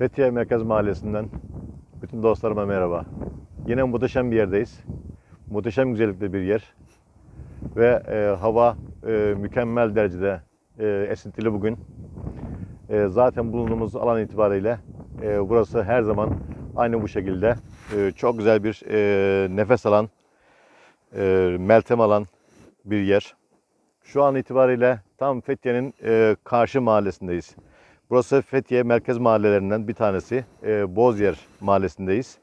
Fethiye Merkez Mahallesi'nden bütün dostlarıma merhaba. Yine muhteşem bir yerdeyiz. Muhteşem güzellikte bir yer. Ve e, hava e, mükemmel derecede e, esintili bugün. E, zaten bulunduğumuz alan itibariyle e, burası her zaman aynı bu şekilde e, çok güzel bir e, nefes alan, e, meltem alan bir yer. Şu an itibariyle tam Fethiye'nin e, karşı mahallesindeyiz. Burası Fethiye merkez mahallelerinden bir tanesi. E, Bozyer mahallesindeyiz.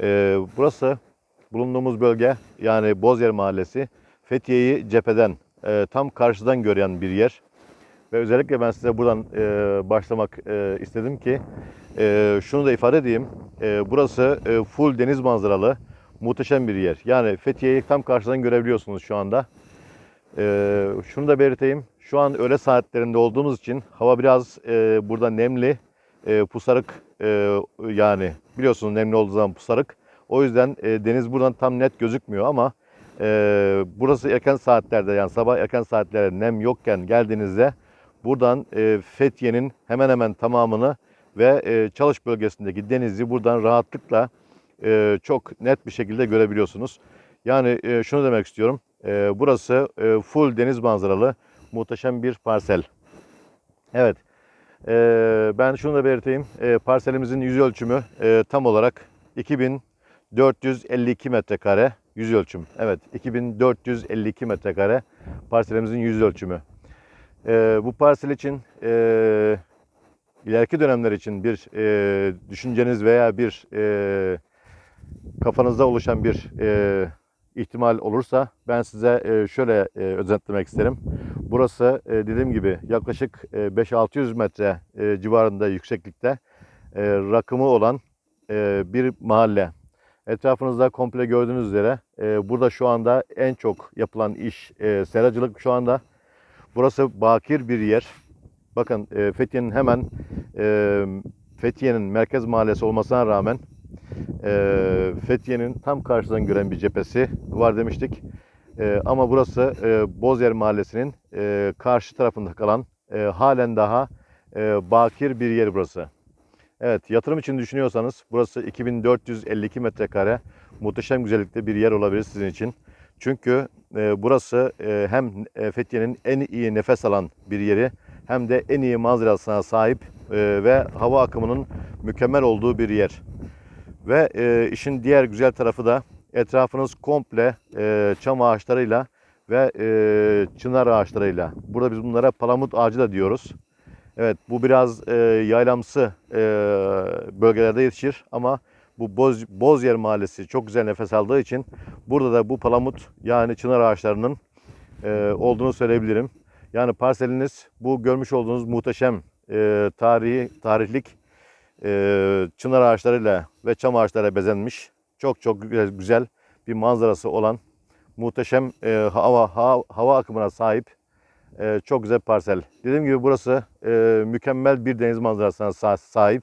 E, burası bulunduğumuz bölge yani Bozyer mahallesi Fethiye'yi cepheden e, tam karşıdan gören bir yer. Ve özellikle ben size buradan e, başlamak e, istedim ki e, şunu da ifade edeyim. E, burası e, full deniz manzaralı muhteşem bir yer. Yani Fethiye'yi tam karşıdan görebiliyorsunuz şu anda. Ee, şunu da belirteyim. Şu an öğle saatlerinde olduğumuz için hava biraz e, burada nemli, e, pusarık e, yani biliyorsunuz nemli olduğu zaman pusarık. O yüzden e, deniz buradan tam net gözükmüyor ama e, burası erken saatlerde yani sabah erken saatlerde nem yokken geldiğinizde buradan e, Fethiye'nin hemen hemen tamamını ve e, çalış bölgesindeki denizi buradan rahatlıkla e, çok net bir şekilde görebiliyorsunuz. Yani e, şunu demek istiyorum. E, burası e, full deniz manzaralı muhteşem bir parsel. Evet. E, ben şunu da belirteyim. E, parselimizin yüz ölçümü tam olarak 2452 metrekare yüz ölçüm. Evet 2452 metrekare parselimizin yüz ölçümü. Bu parsel için ileriki dönemler için bir düşünceniz veya bir kafanızda oluşan bir ihtimal olursa ben size e, şöyle e, özetlemek isterim. Burası e, dediğim gibi yaklaşık e, 5-600 metre civarında yükseklikte rakımı olan bir mahalle. Etrafınızda komple gördüğünüz üzere burada şu anda en çok yapılan iş seracılık şu anda. Burası bakir bir yer. Bakın Fethiye'nin hemen Fethiye'nin merkez mahallesi olmasına rağmen e, Fethiye'nin tam karşıdan gören bir cephesi var demiştik. E, ama burası e, Bozyer Mahallesi'nin e, karşı tarafında kalan e, halen daha e, bakir bir yer burası. Evet yatırım için düşünüyorsanız burası 2452 metrekare muhteşem güzellikte bir yer olabilir sizin için. Çünkü e, burası e, hem e, Fethiye'nin en iyi nefes alan bir yeri hem de en iyi manzarasına sahip e, ve hava akımının mükemmel olduğu bir yer. Ve e, işin diğer güzel tarafı da etrafınız komple e, çam ağaçlarıyla ve e, çınar ağaçlarıyla. Burada biz bunlara palamut ağacı da diyoruz. Evet bu biraz e, yaylamsı e, bölgelerde yetişir ama bu Boz, Bozyer Mahallesi çok güzel nefes aldığı için burada da bu palamut yani çınar ağaçlarının e, olduğunu söyleyebilirim. Yani parseliniz bu görmüş olduğunuz muhteşem e, tarihi tarihlik çınar ağaçlarıyla ve çam ağaçlarıyla bezenmiş çok çok güzel, bir manzarası olan muhteşem e, hava, hava hava akımına sahip e, çok güzel parsel. Dediğim gibi burası e, mükemmel bir deniz manzarasına sa- sahip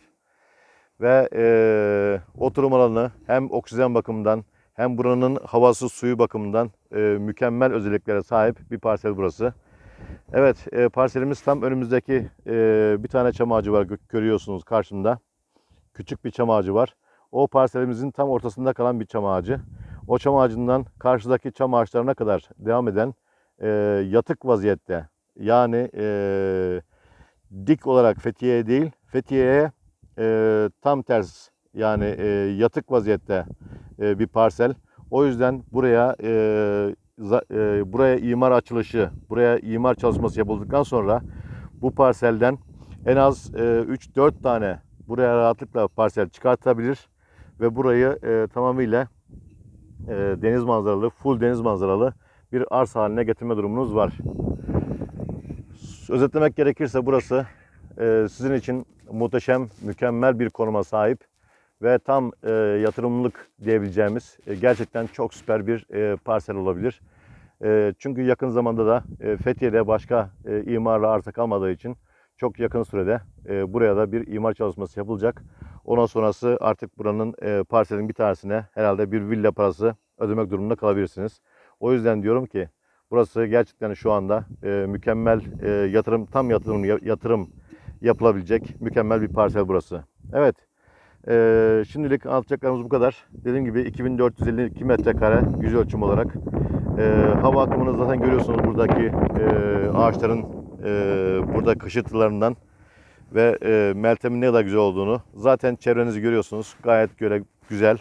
ve e, oturum alanı hem oksijen bakımından hem buranın havası suyu bakımından e, mükemmel özelliklere sahip bir parsel burası. Evet e, parselimiz tam önümüzdeki e, bir tane çam ağacı var gö- görüyorsunuz karşımda. Küçük bir çam ağacı var. O parselimizin tam ortasında kalan bir çam ağacı. O çam ağacından karşıdaki çam ağaçlarına kadar devam eden e, yatık vaziyette yani e, dik olarak Fethiye'ye değil Fethiye'ye e, tam ters yani e, yatık vaziyette e, bir parsel. O yüzden buraya e, za- e, buraya imar açılışı, buraya imar çalışması yapıldıktan sonra bu parselden en az e, 3-4 tane buraya rahatlıkla parsel çıkartabilir ve burayı e, tamamıyla e, deniz manzaralı, full deniz manzaralı bir arsa haline getirme durumunuz var. Özetlemek gerekirse burası e, sizin için muhteşem, mükemmel bir konuma sahip ve tam e, yatırımlık diyebileceğimiz e, gerçekten çok süper bir e, parsel olabilir. E, çünkü yakın zamanda da e, Fethiye'de başka e, imarlı arsa kalmadığı için çok yakın sürede e, buraya da bir imar çalışması yapılacak. Ondan sonrası artık buranın e, parselin bir tanesine herhalde bir villa parası ödemek durumunda kalabilirsiniz. O yüzden diyorum ki burası gerçekten şu anda e, mükemmel e, yatırım tam yatırım yatırım yapılabilecek mükemmel bir parsel burası. Evet. Ee, şimdilik anlatacaklarımız bu kadar. Dediğim gibi 2452 metrekare yüz ölçüm olarak. Ee, hava akımını zaten görüyorsunuz buradaki e, ağaçların e, burada kışırtılarından ve e, Meltem'in ne kadar güzel olduğunu. Zaten çevrenizi görüyorsunuz. Gayet göre güzel.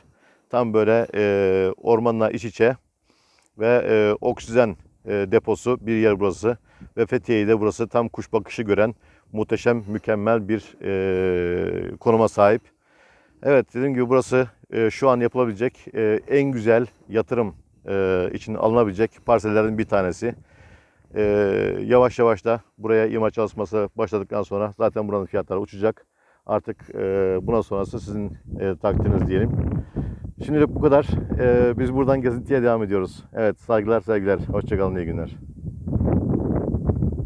Tam böyle e, ormanla iç içe ve e, oksijen e, deposu bir yer burası. Ve Fethiye'yi de burası tam kuş bakışı gören muhteşem, mükemmel bir e, konuma sahip. Evet dediğim gibi burası e, şu an yapılabilecek e, en güzel yatırım e, için alınabilecek parsellerin bir tanesi. E, yavaş yavaş da buraya imar çalışması başladıktan sonra zaten buranın fiyatları uçacak. Artık e, bundan sonrası sizin e, takdiriniz diyelim. Şimdilik bu kadar. E, biz buradan gezintiye devam ediyoruz. Evet saygılar sevgiler. Hoşçakalın iyi günler.